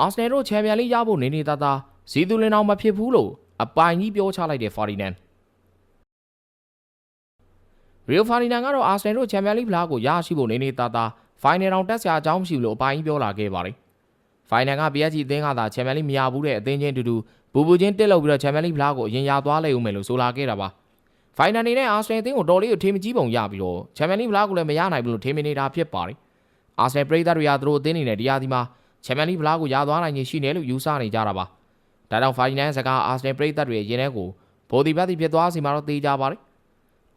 အာဆနယ်တို့ချန်ပီယံလိရဖို့နေနေသားသားဇီသူလင်အောင်မဖြစ်ဘူးလို့အပိုင်ကြီးပြောချလိုက်တဲ့ဖာဒီနန်ရီယိုဖာဒီနန်ကတော့အာဆနယ်တို့ချန်ပီယံလိဖလားကိုရရှိဖို့နေနေသားသားဖိုင်နယ်တောင်တက်စရာအကြောင်းမရှိဘူးလို့အပိုင်ကြီးပြောလာခဲ့ပါတယ်ဖိုင်နယ်က PSG အသင်းကသာချန်ပီယံလိမရဘူးတဲ့အသင်းချင်းတူတူဘူဘူချင်းတက်လောက်ပြီးတော့ချန်ပီယံလိဖလားကိုအရင်ရသွားလိမ့်ဦးမယ်လို့ဆိုလာခဲ့တာပါဖိုင်နယ်အနေနဲ့အာဆနယ်အသင်းကိုတော်လေးကိုထေမကြီးပုံရပြီးတော့ချန်ပီယံလိဖလားကိုလည်းမရနိုင်ဘူးလို့ထေမနေတာဖြစ်ပါတယ်အာဆနယ်ပရိသတ်တွေကသူတို့အသင်းအနေနဲ့ဒီရာဒီမှာ ချန်ပီယံလိဖလားကိုရသွားနိုင်ခြင်းရှိတယ်လို့ယူဆနေကြတာပါဒါကြောင့်ဖိုင်နယ်စကားအာဆနယ်ပရိသတ်တွေရဲ့ရင်ထဲကိုဗိုလ်ဒီဘတ်တီဖြစ်သွားစီမှာတော့တေးကြပါတယ်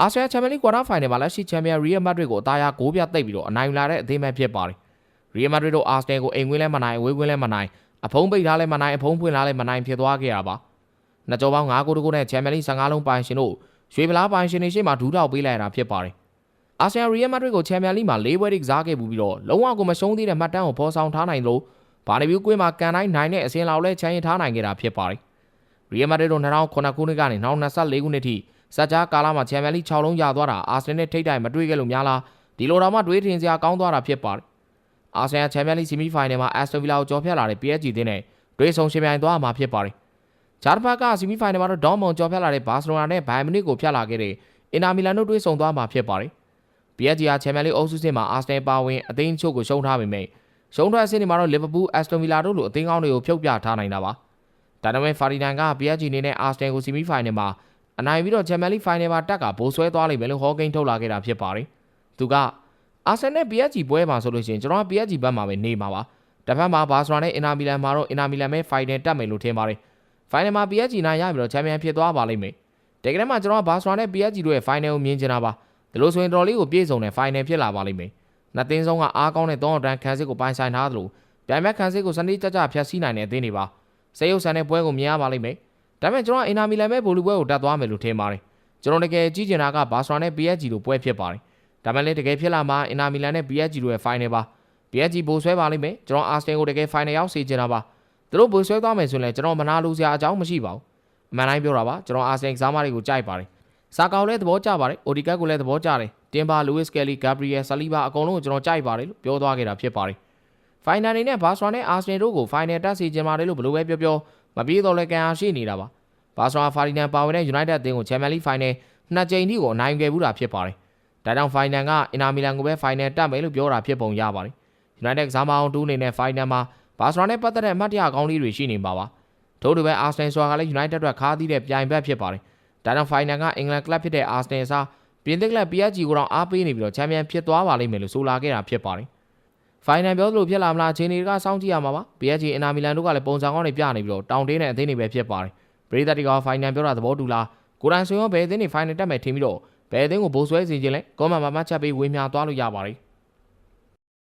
အာဆနယ်ချန်ပီယံလိကွာတာဖိုင်နယ်မှာလက်ရှိချန်ပီယံရီယယ်မက်ဒရစ်ကိုအသားရ9ပြတ်သိပ်ပြီးတော့အနိုင်ယူလာတဲ့အသင်းပဲဖြစ်ပါတယ်ရီယယ်မက်ဒရစ်တို့အာဆနယ်ကိုအိမ်ဝင်းလဲမနိုင်အဝေးဝင်းလဲမနိုင်အဖုံးပိတ်ထားလဲမနိုင်အဖုံးဖွင့်ထားလဲမနိုင်ဖြစ်သွားခဲ့တာပါနှစ်ကြောပေါင်း9ကိုတကိုနဲ့ချန်ပီယံလိ15လုံးပိုင်ရှင်တို့ရွှေဗလားပိုင်ရှင်တွေရှေ့မှာဒူးထောက်ပေးလိုက်ရတာဖြစ်ပါတယ် အာဆင်ရီယယ်မက်ဒရစ်ကိုချန်ပီယံလိမှာ၄ပွဲတိကစားခဲ့ပြီးတော့လုံးဝကိုမရှုံးသေးတဲ့မှတ်တမ်းကိုဖော်ဆောင်ထားနိုင်လို့ဘာနီဗျူးကွင်းမှာကန်တိုင်းနိုင်တဲ့အစင်လောက်လဲချန်ရင်ထားနိုင်ခဲ့တာဖြစ်ပါတယ်ရီယယ်မက်ဒရစ်တို့2009ခုနှစ်ကနေ2024ခုနှစ်ထိစက်ကြားကာလမှာချန်ပီယံလိ6လုံးရသွားတာအာဆင်နဲ့ထိတ်တိုင်မတွေ့ခဲ့လို့များလားဒီလိုတော့မှတွေးထင်စရာကောင်းသွားတာဖြစ်ပါတယ်အာဆင်ချန်ပီယံလိဆီမီဖိုင်နယ်မှာအက်စတိုဗီလာကိုကျော်ဖြတ်လာတဲ့ PSG တင်းနဲ့တွေးဆုံရှင်ပြိုင်သွားမှာဖြစ်ပါတယ်ဂျာတဖက်ကဆီမီဖိုင်နယ်မှာတော့ဒေါမွန်ကျော်ဖြတ်လာတဲ့ဘာစီလိုနာနဲ့ဘိုင်မနစ်ကိုဖြတ်လာခဲ့တဲ့အင်တာမီလန်တို့တွေးဆုံသွားမှာဖြစ်ပါတယ် PSG ဟာချန်ပီယံလိအုပ်စုစစ်မှာအာဆင်ပါဝင်အသင်းချုပ်ကိုရှုံးထားပေမဲ့ရှုံးထွက်အဆင့်တွေမှာတော့လီဗာပူးအက်စတိုဗီလာတို့လိုအသင်းကောင်းတွေကိုဖြုတ်ပြထားနိုင်တာပါဒါပေမဲ့ဖာဒီနန်က PSG အနေနဲ့အာဆင်ကိုဆီမီဖိုင်နယ်မှာအနိုင်ပြီးတော့ချန်ပီယံလိဖိုင်နယ်မှာတက်ကဘိုးဆွဲသွားလိမ့်မယ်လို့ဟောကိန်းထုတ်လာခဲ့တာဖြစ်ပါတယ်သူကအာဆင်နဲ့ PSG ပွဲမှာဆိုလို့ရှိရင်ကျွန်တော်က PSG ဘက်မှာပဲနေမှာပါတစ်ဖက်မှာဘာစရာနဲ့အင်နာမီလန်မှာတော့အင်နာမီလန်ပဲဖိုင်နယ်တက်မယ်လို့ထင်ပါတယ်ဖိုင်နယ်မှာ PSG နိုင်ရပြီးတော့ချန်ပီယံဖြစ်သွားပါလိမ့်မယ်တကယ်တမ်းမှာကျွန်တော်ကဘာစရာနဲ့ PSG တို့ရဲ့ဖိုင်နယ်ကိုမြင်ချင်တာပါ ဒီလိုဆိုရင်တော်လေးကိုပြည့်စုံတဲ့ဖိုင်နယ်ဖြစ်လာပါလိမ့်မယ်နှစ်သင်းဆုံးကအားကောင်းတဲ့သုံးအောင်တန်းခန်းစစ်ကိုပိုင်ဆိုင်ထားသလိုပြိုင်ဘက်ခန်းစစ်ကိုစနစ်ကြကြဖြတ်စည်းနိုင်တဲ့အသင်းတွေပါစေရုပ်ဆန်တဲ့ပွဲကိုမြင်ရပါလိမ့်မယ်ဒါပေမဲ့ကျွန်တော်အင်နာမီလန်ပဲဗိုလ်လူပွဲကိုတက်သွားမယ်လို့ထင်ပါတယ်ကျွန်တော်တကယ်ကြည့်ချင်တာကဘာစရာနဲ့ PSG တို့ပွဲဖြစ်ပါတယ်ဒါပေမဲ့လည်းတကယ်ဖြစ်လာမှာအင်နာမီလန်နဲ့ PSG တို့ရဲ့ final ပါ PSG ဘိုးဆွဲပါလိမ့်မယ်ကျွန်တော်အာဆင်ကိုတကယ် final ရောက်စေချင်တာပါသူတို့ဘိုးဆွဲသွားမယ်ဆိုရင်လည်းကျွန်တော်မနာလို့စရာအကြောင်းမရှိပါဘူးအမှန်တိုင်းပြောတာပါကျွန်တော်အာဆင်ကစားမတွေကိုကြိုက်ပါတယ် စာကောင်လည်းသဘောကျပါတယ်အိုဒီကတ်ကိုလည်းသဘောကျတယ်တင်ပါလူးဝစ်ကယ်လီဂါဘရီယယ်ဆာလီဘာအကုန်လုံးကိုကျွန်တော်ကြိုက်ပါတယ်လို့ပြောသွားခဲ့တာဖြစ်ပါတယ်ဖိုင်နယ်နေနဲ့ဘာစရာနဲ့အာဆင်တို့ကိုဖိုင်နယ်တက်စီချင်ပါတယ်လို့ဘယ်လိုပဲပြောပြောမပြေတော့လဲကန်အားရှိနေတာပါဘာစရာဖာဒီနန်ပါဝင်တဲ့ United အသင်းကိုချန်ပီယံလိဖိုင်နယ်နှစ်ကြိမ်ထိကိုအနိုင်ယူခဲ့ဘူးတာဖြစ်ပါတယ်ဒါကြောင့်ဖိုင်နယ်ကအင်နာမီလန်ကိုပဲဖိုင်နယ်တက်မယ်လို့ပြောတာဖြစ်ပုံရပါတယ် United ကစားမအောင်တူးအနေနဲ့ဖိုင်နယ်မှာဘာစရာနဲ့ပတ်သက်တဲ့အမှတ်တရကောင်းလေးတွေရှိနေပါပါထို့တူပဲ Arsenal ဆိုတာကလည်း United အတွက်ခါးသီးတဲ့ပြိုင်ဘက်ဖြစ်ပါတယ် ဒါကြောင့် final ကအင်္ဂလန်ကလပ်ဖြစ်တဲ့ Arsenal စားပြင်သစ်ကလပ် PSG ကိုတော့အားပေးနေပြီးတော့ချန်ပီယံဖြစ်သွားပါလိမ့်မယ်လို့ဆိုလာခဲ့တာဖြစ်ပါတယ်။ final ပြောသလိုဖြစ်လာမလားအချိန်တွေကစောင့်ကြည့်ရမှာပါ။ PSG အင်နာမီလန်တို့ကလည်းပုံစံကောင်းတွေပြနေပြီးတော့တောင်တင်းတဲ့အသင်းတွေပဲဖြစ်ပါတယ်။ပရိသတ်တွေက final ပြောတာသဘောတူလား။ကိုယ်တိုင်ဆိုရင်ဘယ်အသင်းတွေ final တက်မယ်ထင်ပြီးတော့ဘယ်အသင်းကိုဘိုးဆွဲစီခြင်းလဲ။ကောမန်မှာမှတ်ချက်ပေးဝေမျှသွားလို့ရပါတယ်။